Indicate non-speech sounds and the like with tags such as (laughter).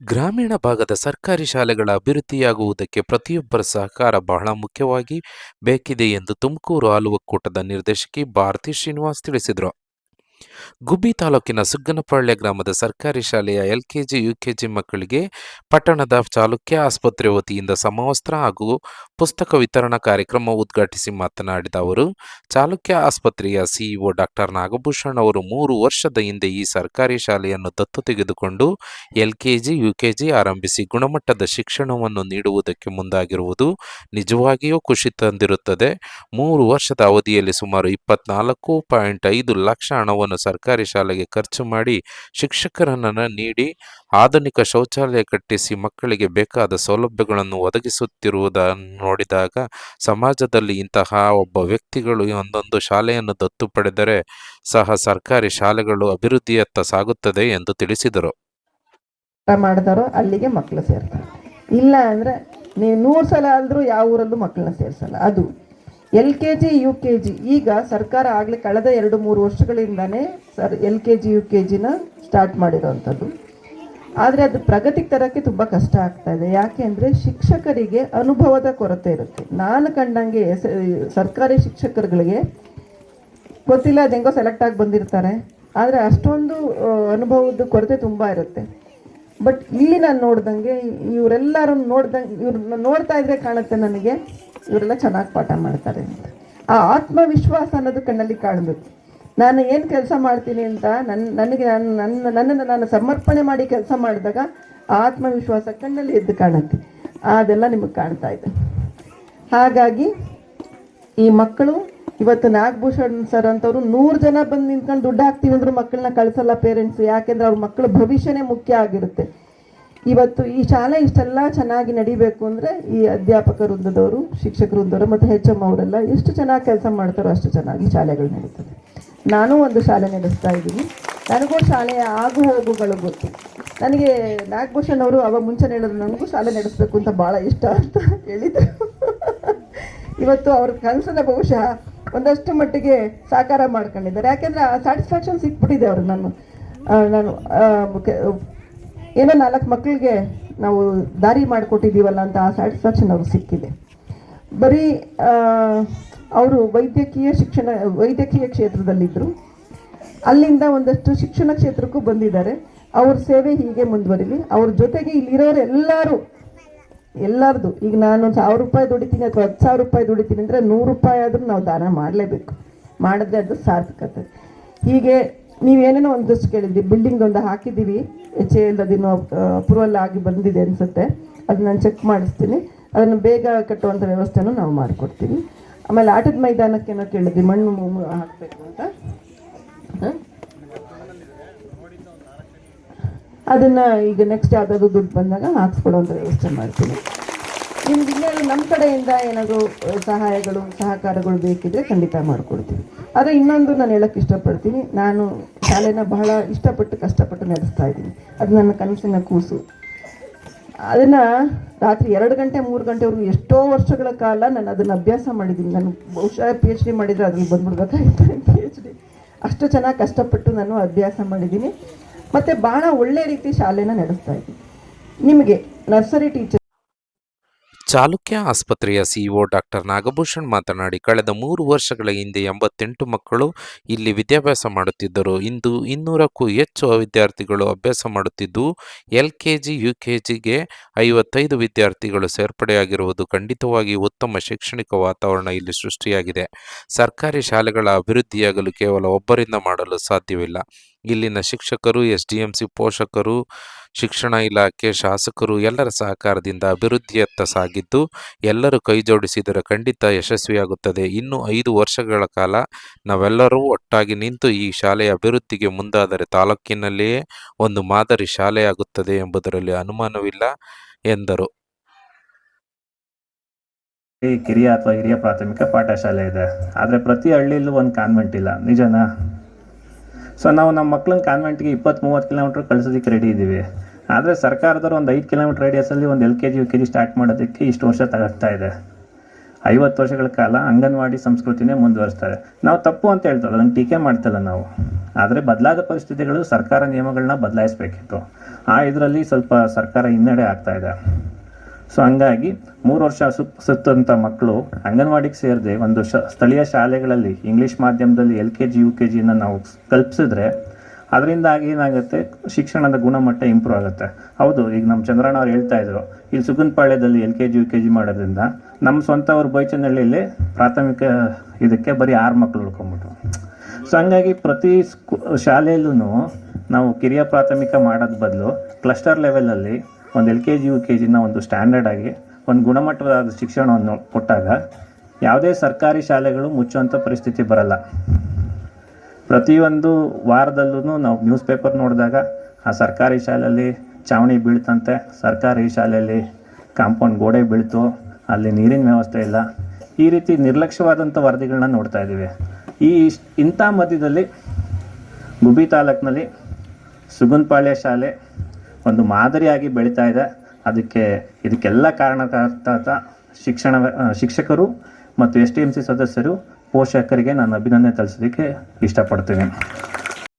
ಗ್ರಾಮೀಣ ಭಾಗದ ಸರ್ಕಾರಿ ಶಾಲೆಗಳ ಅಭಿವೃದ್ಧಿಯಾಗುವುದಕ್ಕೆ ಪ್ರತಿಯೊಬ್ಬರ ಸಹಕಾರ ಬಹಳ ಮುಖ್ಯವಾಗಿ ಬೇಕಿದೆ ಎಂದು ತುಮಕೂರು ಹಾಲು ಒಕ್ಕೂಟದ ನಿರ್ದೇಶಕಿ ಭಾರತಿ ಶ್ರೀನಿವಾಸ್ ತಿಳಿಸಿದರು. ಗುಬ್ಬಿ ತಾಲೂಕಿನ ಸುಗ್ಗನಪಾಳ್ಯ ಗ್ರಾಮದ ಸರ್ಕಾರಿ ಶಾಲೆಯ ಎಲ್ಕೆಜಿ, ಯುಕೆಜಿ ಮಕ್ಕಳಿಗೆ ಪಟ್ಟಣದ ಚಾಲುಕ್ಯ ಆಸ್ಪತ್ರೆ ವತಿಯಿಂದ ಸಮವಸ್ತ್ರ ಹಾಗೂ ಪುಸ್ತಕ ವಿತರಣಾ ಕಾರ್ಯಕ್ರಮ ಉದ್ಘಾಟಿಸಿ ಮಾತನಾಡಿದ ಅವರು, ಚಾಲುಕ್ಯ ಆಸ್ಪತ್ರೆಯ ಸಿಇಒ ಡಾಕ್ಟರ್ ನಾಗಭೂಷಣ್ ಅವರು ಮೂರು ವರ್ಷದ ಹಿಂದೆ ಈ ಸರ್ಕಾರಿ ಶಾಲೆಯನ್ನು ದತ್ತು ತೆಗೆದುಕೊಂಡು ಎಲ್ಕೆಜಿ, ಯುಕೆಜಿ ಆರಂಭಿಸಿ ಗುಣಮಟ್ಟದ ಶಿಕ್ಷಣವನ್ನು ನೀಡುವುದಕ್ಕೆ ಮುಂದಾಗಿರುವುದು ನಿಜವಾಗಿಯೂ ಖುಷಿ ತಂದಿರುತ್ತದೆ. ಮೂರು ವರ್ಷದ ಅವಧಿಯಲ್ಲಿ ಸುಮಾರು ಇಪ್ಪತ್ನಾಲ್ಕು ಪಾಯಿಂಟ್ ಐದು ಲಕ್ಷ ಹಣವನ್ನು ಸರ್ಕಾರಿ ಶಾಲೆಗೆ ಖರ್ಚು ಮಾಡಿ ಶಿಕ್ಷಕರನ್ನು ನೀಡಿ ಆಧುನಿಕ ಶೌಚಾಲಯ ಕಟ್ಟಿಸಿ ಮಕ್ಕಳಿಗೆ ಬೇಕಾದ ಸೌಲಭ್ಯಗಳನ್ನು ಒದಗಿಸುತ್ತಿರುವುದನ್ನು ನೋಡಿದಾಗ ಸಮಾಜದಲ್ಲಿ ಇಂತಹ ಒಬ್ಬ ವ್ಯಕ್ತಿಗಳು ಒಂದೊಂದು ಶಾಲೆಯನ್ನು ದತ್ತು ಪಡೆದರೆ ಸಹ ಸರ್ಕಾರಿ ಶಾಲೆಗಳು ಅಭಿವೃದ್ಧಿಯತ್ತ ಸಾಗುತ್ತದೆ ಎಂದು ತಿಳಿಸಿದರು. ಮಾಡಿದಾರೋ ಅಲ್ಲಿಗೆ ಮಕ್ಕಳು ಸೇರ್ತಾರೆ. ಇಲ್ಲ ಅಂದರೆ ನೀವು ನೂರು ಸಲ ಆದರೂ ಯಾವ ಊರಲ್ಲೂ ಮಕ್ಕಳನ್ನ ಸೇರಿಸಲ್ಲ. ಅದು L K G, U K G. ಈಗ ಸರ್ಕಾರ ಆಗಲಿ ಕಳೆದ ಎರಡು ಮೂರು ವರ್ಷಗಳಿಂದನೇ sir, L K G, U K ಜಿನ ಸ್ಟಾರ್ಟ್ ಮಾಡಿರೋವಂಥದ್ದು ಆದರೆ ಅದು ಪ್ರಗತಿಗೆ ತರೋಕ್ಕೆ ತುಂಬ ಕಷ್ಟ ಆಗ್ತಾ ಇದೆ. ಯಾಕೆ ಅಂದರೆ ಶಿಕ್ಷಕರಿಗೆ ಅನುಭವದ ಕೊರತೆ ಇರುತ್ತೆ. ನಾನು ಕಂಡಂಗೆ ಸರ್ಕಾರಿ ಶಿಕ್ಷಕರುಗಳಿಗೆ ಗೊತ್ತಿಲ್ಲ, ಜಂಗೋ ಸೆಲೆಕ್ಟ್ ಆಗಿ ಬಂದಿರ್ತಾರೆ. ಆದರೆ ಅಷ್ಟೊಂದು ಅನುಭವದ ಕೊರತೆ ತುಂಬ ಇರುತ್ತೆ. ಬಟ್ ಇಲ್ಲಿ ನಾನು ನೋಡ್ದಂಗೆ ಇವರೆಲ್ಲರೂ ನೋಡ್ದಂಗೆ, ಇವ್ರನ್ನ ನೋಡ್ತಾ ಇದ್ರೆ ಕಾಣುತ್ತೆ ನನಗೆ. ಇವರೆಲ್ಲ ಚೆನ್ನಾಗಿ ಪಾಠ ಮಾಡ್ತಾರೆ ಅಂತ. ಆ ಆತ್ಮವಿಶ್ವಾಸ ಅನ್ನೋದು ಕಣ್ಣಲ್ಲಿ ಕಾಣಬೇಕು. ನಾನು ಏನು ಕೆಲಸ ಮಾಡ್ತೀನಿ ಅಂತ ನನ್ನ ನನಗೆ ನಾನು ನನ್ನ ನನ್ನನ್ನು ನಾನು ಸಮರ್ಪಣೆ ಮಾಡಿ ಕೆಲಸ ಮಾಡಿದಾಗ ಆತ್ಮವಿಶ್ವಾಸ ಕಣ್ಣಲ್ಲಿ ಎದ್ದು ಕಾಣುತ್ತೆ. ಅದೆಲ್ಲ ನಿಮಗೆ ಕಾಣ್ತಾ ಇದೆ. ಹಾಗಾಗಿ ಈ ಮಕ್ಕಳು ಇವತ್ತು ನಾಗಭೂಷಣ್ ಸರ್ ಅಂತವರು ನೂರು ಜನ ಬಂದು ನಿಂತ್ಕೊಂಡು ದುಡ್ಡು ಹಾಕ್ತೀವಿ ಅಂದರೂ ಮಕ್ಕಳನ್ನ ಕಳಿಸಲ್ಲ ಪೇರೆಂಟ್ಸ್ ಯಾಕೆಂದ್ರೆ ಅವ್ರ ಮಕ್ಕಳ ಭವಿಷ್ಯನೇ ಮುಖ್ಯ ಆಗಿರುತ್ತೆ. ಇವತ್ತು ಈ ಶಾಲೆ ಇಷ್ಟೆಲ್ಲ ಚೆನ್ನಾಗಿ ನಡಿಬೇಕು ಅಂದರೆ ಈ ಅಧ್ಯಾಪಕ ವೃಂದದವರು ಶಿಕ್ಷಕ ವೃಂದವರು ಮತ್ತು ಹೆಚ್ ಎಂ ಅವರೆಲ್ಲ ಎಷ್ಟು ಚೆನ್ನಾಗಿ ಕೆಲಸ ಮಾಡ್ತಾರೋ ಅಷ್ಟು ಚೆನ್ನಾಗಿ ಶಾಲೆಗಳು ನಡೀತದೆ. ನಾನು ಒಂದು ಶಾಲೆ ನಡೆಸ್ತಾ ಇದ್ದೀನಿ. ನನಗೂ ಶಾಲೆಯ ಆಗು ಹೋಗುಗಳು ಗೊತ್ತು. ನನಗೆ ನಾಗಭೂಷಣ್ ಅವರು ಅವ ಮುಂಚೆ ಹೇಳಿದ್ರು, ನನಗೂ ಶಾಲೆ ನಡೆಸಬೇಕು ಅಂತ ಭಾಳ ಇಷ್ಟ ಅಂತ ಹೇಳಿದರು. ಇವತ್ತು ಅವ್ರ ಕನಸನ್ನ ಬಹುಶಃ ಒಂದಷ್ಟು ಮಟ್ಟಿಗೆ ಸಾಕಾರ ಮಾಡ್ಕೊಂಡಿದ್ದಾರೆ. ಯಾಕೆಂದ್ರೆ ಆ ಸ್ಯಾಟಿಸ್ಫ್ಯಾಕ್ಷನ್ ಸಿಕ್ಬಿಟ್ಟಿದೆ ಅವ್ರಿಗೆ ನಾನು ನಾನು ಏನೋ ನಾಲ್ಕು ಮಕ್ಕಳಿಗೆ ನಾವು ದಾರಿ ಮಾಡಿಕೊಟ್ಟಿದ್ದೀವಲ್ಲ ಅಂತ ಆ ಸ್ಯಾಟಿಸ್ಫ್ಯಾಕ್ಷನ್ ಅವ್ರಿಗೆ ಸಿಕ್ಕಿದೆ. ಬರೀ ಅವರು ವೈದ್ಯಕೀಯ ಶಿಕ್ಷಣ, ವೈದ್ಯಕೀಯ ಕ್ಷೇತ್ರದಲ್ಲಿದ್ದರು ಅಲ್ಲಿಂದ ಒಂದಷ್ಟು ಶಿಕ್ಷಣ ಕ್ಷೇತ್ರಕ್ಕೂ ಬಂದಿದ್ದಾರೆ. ಅವ್ರ ಸೇವೆ ಹೀಗೆ ಮುಂದುವರಿಲಿ. ಅವ್ರ ಜೊತೆಗೆ ಇಲ್ಲಿರೋರು ಎಲ್ಲರೂ, ಎಲ್ಲರದು. ಈಗ ನಾನು ಸಾವಿರ ರೂಪಾಯಿ ದುಡಿತೀನಿ ಅಥವಾ ಹತ್ತು ಸಾವಿರ ರೂಪಾಯಿ ದುಡಿತೀನಿ ಅಂದರೆ ನೂರು ರೂಪಾಯಿ ಆದರೂ ನಾವು ದಾನ ಮಾಡಲೇಬೇಕು. ಮಾಡಿದ್ರೆ ಅದು ಸಾರ್ಥಕತೆ ಹೀಗೆ ನೀವೇನೇನೋ ಒಂದಷ್ಟು ಕೇಳಿದ್ವಿ ಬಿಲ್ಡಿಂಗ್ ಒಂದು ಹಾಕಿದ್ದೀವಿ, ಎಚ್ ಎಲ್ ಅದಿನ್ನೂ ಅಪ್ರೂವಲ್ ಆಗಿ ಬಂದಿದೆ ಅನಿಸುತ್ತೆ ಅದು ನಾನು ಚೆಕ್ ಮಾಡಿಸ್ತೀನಿ. ಅದನ್ನು ಬೇಗ ಕಟ್ಟುವಂಥ ವ್ಯವಸ್ಥೆನೂ ನಾವು ಮಾಡಿಕೊಡ್ತೀವಿ. ಆಮೇಲೆ ಆಟದ ಮೈದಾನಕ್ಕೇನೋ ಕೇಳಿದ್ವಿ ಮಣ್ಣು ಹಾಕಬೇಕು ಅಂತ? ಅದನ್ನು ಅದನ್ನ ಈಗ ನೆಕ್ಸ್ಟ್ ಯಾವುದಾದ್ರು ದುಡ್ಡು ಬಂದಾಗ ಹಾಕ್ಸ್ಕೊಡುವಂಥ ವ್ಯವಸ್ಥೆ ಮಾಡ್ತೀನಿ. ನಿಮ್ಗೆ ನಮ್ಮ ಕಡೆಯಿಂದ ಏನಾದರೂ ಸಹಾಯಗಳು, ಸಹಕಾರಗಳು ಬೇಕಿದ್ರೆ ಖಂಡಿತ ಮಾಡಿಕೊಡ್ತೀವಿ. ಆದರೆ ಇನ್ನೊಂದು ನಾನು ಹೇಳಕ್ಕೆ ಇಷ್ಟಪಡ್ತೀನಿ, ನಾನು ಶಾಲೆನ ಬಹಳ ಇಷ್ಟಪಟ್ಟು ಕಷ್ಟಪಟ್ಟು ನಡೆಸ್ತಾ ಇದ್ದೀನಿ. ಅದು ನನ್ನ ಕನಸಿನ ಕೂಸು. ಅದನ್ನು ರಾತ್ರಿ ಎರಡು ಗಂಟೆ, ಮೂರು ಗಂಟೆವರೆಗೂ ಎಷ್ಟೋ ವರ್ಷಗಳ ಕಾಲ ನಾನು ಅದನ್ನು ಅಭ್ಯಾಸ ಮಾಡಿದ್ದೀನಿ. ನಾನು ಬಹುಶಃ ಪಿ ಎಚ್ ಡಿ ಮಾಡಿದರೆ ಅದ್ರಲ್ಲಿ ಬಂದ್ಬಿಡ್ಬೇಕಾಗಿತ್ತು ಪಿ (laughs) ಅಷ್ಟು ಚೆನ್ನಾಗಿ ಕಷ್ಟಪಟ್ಟು ನಾನು ಅಭ್ಯಾಸ ಮಾಡಿದ್ದೀನಿ. ಮತ್ತು ಭಾಳ ಒಳ್ಳೆ ರೀತಿ ಶಾಲೆನ ನಡೆಸ್ತಾ ಇದ್ದೀನಿ. ನಿಮಗೆ ನರ್ಸರಿ ಟೀಚರ್ ಚಾಲುಕ್ಯ ಆಸ್ಪತ್ರೆಯ ಸಿಇಒ ಡಾಕ್ಟರ್ ನಾಗಭೂಷಣ್ ಮಾತನಾಡಿ, ಕಳೆದ ಮೂರು ವರ್ಷಗಳ ಹಿಂದೆ ಎಂಬತ್ತೆಂಟು ಮಕ್ಕಳು ಇಲ್ಲಿ ವಿದ್ಯಾಭ್ಯಾಸ ಮಾಡುತ್ತಿದ್ದರು. ಇಂದು ಇನ್ನೂರಕ್ಕೂ ಹೆಚ್ಚು ವಿದ್ಯಾರ್ಥಿಗಳು ಅಭ್ಯಾಸ ಮಾಡುತ್ತಿದ್ದು L K G U K ಜಿಗೆ ಐವತ್ತೈದು ವಿದ್ಯಾರ್ಥಿಗಳು ಸೇರ್ಪಡೆಯಾಗಿರುವುದು ಖಂಡಿತವಾಗಿ ಉತ್ತಮ ಶೈಕ್ಷಣಿಕ ವಾತಾವರಣ ಇಲ್ಲಿ ಸೃಷ್ಟಿಯಾಗಿದೆ. ಸರ್ಕಾರಿ ಶಾಲೆಗಳ ಅಭಿವೃದ್ಧಿಯಾಗಲು ಕೇವಲ ಒಬ್ಬರಿಂದ ಮಾಡಲು ಸಾಧ್ಯವಿಲ್ಲ. ಇಲ್ಲಿನ ಶಿಕ್ಷಕರು ಎಸ್ ಡಿ ಎಂ ಸಿ ಪೋಷಕರು ಶಿಕ್ಷಣ ಇಲಾಖೆ, ಶಾಸಕರು ಎಲ್ಲರ ಸಹಕಾರದಿಂದ ಅಭಿವೃದ್ಧಿಯತ್ತ ಸಾಗಿದ್ದು, ಎಲ್ಲರೂ ಕೈಜೋಡಿಸಿದರೆ ಖಂಡಿತ ಯಶಸ್ವಿಯಾಗುತ್ತದೆ. ಇನ್ನು ಐದು ವರ್ಷಗಳ ಕಾಲ ನಾವೆಲ್ಲರೂ ಒಟ್ಟಾಗಿ ನಿಂತು ಈ ಶಾಲೆಯ ಅಭಿವೃದ್ಧಿಗೆ ಮುಂದಾದರೆ ತಾಲೂಕಿನಲ್ಲಿಯೇ ಒಂದು ಮಾದರಿ ಶಾಲೆಯಾಗುತ್ತದೆ ಎಂಬುದರಲ್ಲಿ ಅನುಮಾನವಿಲ್ಲ ಎಂದರು. ಈ ಕಿರಿಯ ಅಥವಾ ಹಿರಿಯ ಪ್ರಾಥಮಿಕ ಪಾಠಶಾಲೆ ಇದೆ. ಆದರೆ ಪ್ರತಿ ಹಳ್ಳಿಯಲ್ಲೂ ಒಂದು ಕಾನ್ವೆಂಟ್ ಇಲ್ಲ. ನಿಜನಾ? ಸೊ ನಾವು ನಮ್ಮ ಮಕ್ಕಳನ್ನ ಕಾನ್ವೆಂಟ್ಗೆ ಇಪ್ಪತ್ತು ಮೂವತ್ತು ಕಿಲೋಮೀಟ್ರ್ ಕಳಿಸೋದಕ್ಕೆ ರೆಡಿ ಇದ್ದೀವಿ. ಆದರೆ ಸರ್ಕಾರದವರು ಒಂದು ಐದು ಕಿಲೋಮೀಟ್ರ್ ರೇಡಿಯಸಲ್ಲಿ ಒಂದು L K G U K G start ಮಾಡೋದಕ್ಕೆ ಇಷ್ಟು ವರ್ಷ ತಗೊಳ್ತಾ ಇದೆ. ಐವತ್ತು ವರ್ಷಗಳ ಕಾಲ ಅಂಗನವಾಡಿ ಸಂಸ್ಕೃತಿನೇ ಮುಂದುವರಿಸ್ತಾರೆ. ನಾವು ತಪ್ಪು ಅಂತ ಹೇಳ್ತಾರೆ ಅದನ್ನು ಟೀಕೆ ಮಾಡ್ತಿಲ್ಲ ನಾವು. ಆದರೆ ಬದಲಾದ ಪರಿಸ್ಥಿತಿಗಳು ಸರ್ಕಾರ ನಿಯಮಗಳನ್ನ ಬದಲಾಯಿಸಬೇಕಿತ್ತು. ಆ ಇದರಲ್ಲಿ ಸ್ವಲ್ಪ ಸರ್ಕಾರ ಹಿನ್ನಡೆ ಆಗ್ತಾ ಇದೆ. ಸೊ ಹಂಗಾಗಿ ಮೂರು ವರ್ಷ ಸುಪ್ ಸುತ್ತಂಥ ಮಕ್ಕಳು ಅಂಗನವಾಡಿಗೆ ಸೇರದೆ ಒಂದು ಸ್ಥಳೀಯ ಶಾಲೆಗಳಲ್ಲಿ ಇಂಗ್ಲೀಷ್ ಮಾಧ್ಯಮದಲ್ಲಿ L K G U K ಜಿನ ನಾವು ಕಲ್ಪಿಸಿದ್ರೆ ಅದರಿಂದಾಗಿ ಏನಾಗುತ್ತೆ? ಶಿಕ್ಷಣದ ಗುಣಮಟ್ಟ ಇಂಪ್ರೂವ್ ಆಗುತ್ತೆ. ಹೌದು, ಈಗ ನಮ್ಮ ಚಂದ್ರಣ್ಣ ಅವ್ರು ಹೇಳ್ತಾ ಇದ್ರು, ಇಲ್ಲಿ ಸುಗುನ್ಪಾಳ್ಯದಲ್ಲಿ L K G, U K G ಮಾಡೋದ್ರಿಂದ ನಮ್ಮ ಸ್ವಂತ ಅವ್ರ ಬೈಚನಹಳ್ಳಿಯಲ್ಲಿ ಪ್ರಾಥಮಿಕ ಇದಕ್ಕೆ ಬರೀ ಆರು ಮಕ್ಕಳು ಉಳ್ಕೊಂಬಿಟ್ರು ಸೊ ಹಂಗಾಗಿ ಪ್ರತಿ ಸ್ಕೂ ಶಾಲೆಯಲ್ಲೂ ನಾವು ಕಿರಿಯ ಪ್ರಾಥಮಿಕ ಮಾಡೋದ್ ಬದಲು ಕ್ಲಸ್ಟರ್ ಲೆವೆಲಲ್ಲಿ ಒಂದು L K G, U K ಜಿನ ಒಂದು ಸ್ಟ್ಯಾಂಡರ್ಡ್ ಆಗಿ ಒಂದು ಗುಣಮಟ್ಟವಾದ ಶಿಕ್ಷಣವನ್ನು ಕೊಟ್ಟಾಗ ಯಾವುದೇ ಸರ್ಕಾರಿ ಶಾಲೆಗಳು ಮುಚ್ಚುವಂಥ ಪರಿಸ್ಥಿತಿ ಬರಲ್ಲ. ಪ್ರತಿಯೊಂದು ವಾರದಲ್ಲೂ ನಾವು ನ್ಯೂಸ್ ಪೇಪರ್ ನೋಡಿದಾಗ ಆ ಸರ್ಕಾರಿ ಶಾಲೆಯಲ್ಲಿ ಚಾವಣಿ ಬೀಳ್ತಂತೆ, ಸರ್ಕಾರಿ ಶಾಲೆಯಲ್ಲಿ ಕಾಂಪೌಂಡ್ ಗೋಡೆ ಬೀಳ್ತು, ಅಲ್ಲಿ ನೀರಿನ ವ್ಯವಸ್ಥೆ ಇಲ್ಲ. ಈ ರೀತಿ ನಿರ್ಲಕ್ಷ್ಯವಾದಂಥ ವರದಿಗಳನ್ನ ನೋಡ್ತಾ ಇದ್ದೀವಿ. ಈ ಇಂಥ ಮಧ್ಯದಲ್ಲಿ ಗುಬಿ ತಾಲೂಕಿನಲ್ಲಿ ಸುಗುನ್ಪಾಳ್ಯ ಶಾಲೆ ಒಂದು ಮಾದರಿಯಾಗಿ ಬೆಳೀತಾ ಇದೆ. ಅದಕ್ಕೆ ಇದಕ್ಕೆಲ್ಲ ಕಾರಣಕರ್ತ ಶಿಕ್ಷಣ ಶಿಕ್ಷಕರು ಮತ್ತು ಎಸ್ ಟಿ ಎಂ ಸಿ ಸದಸ್ಯರು ಪೋಷಕರಿಗೆ ನಾನು ಅಭಿನಂದನೆ ತಿಳಿಸೋದಕ್ಕೆ ಇಷ್ಟಪಡ್ತೀನಿ.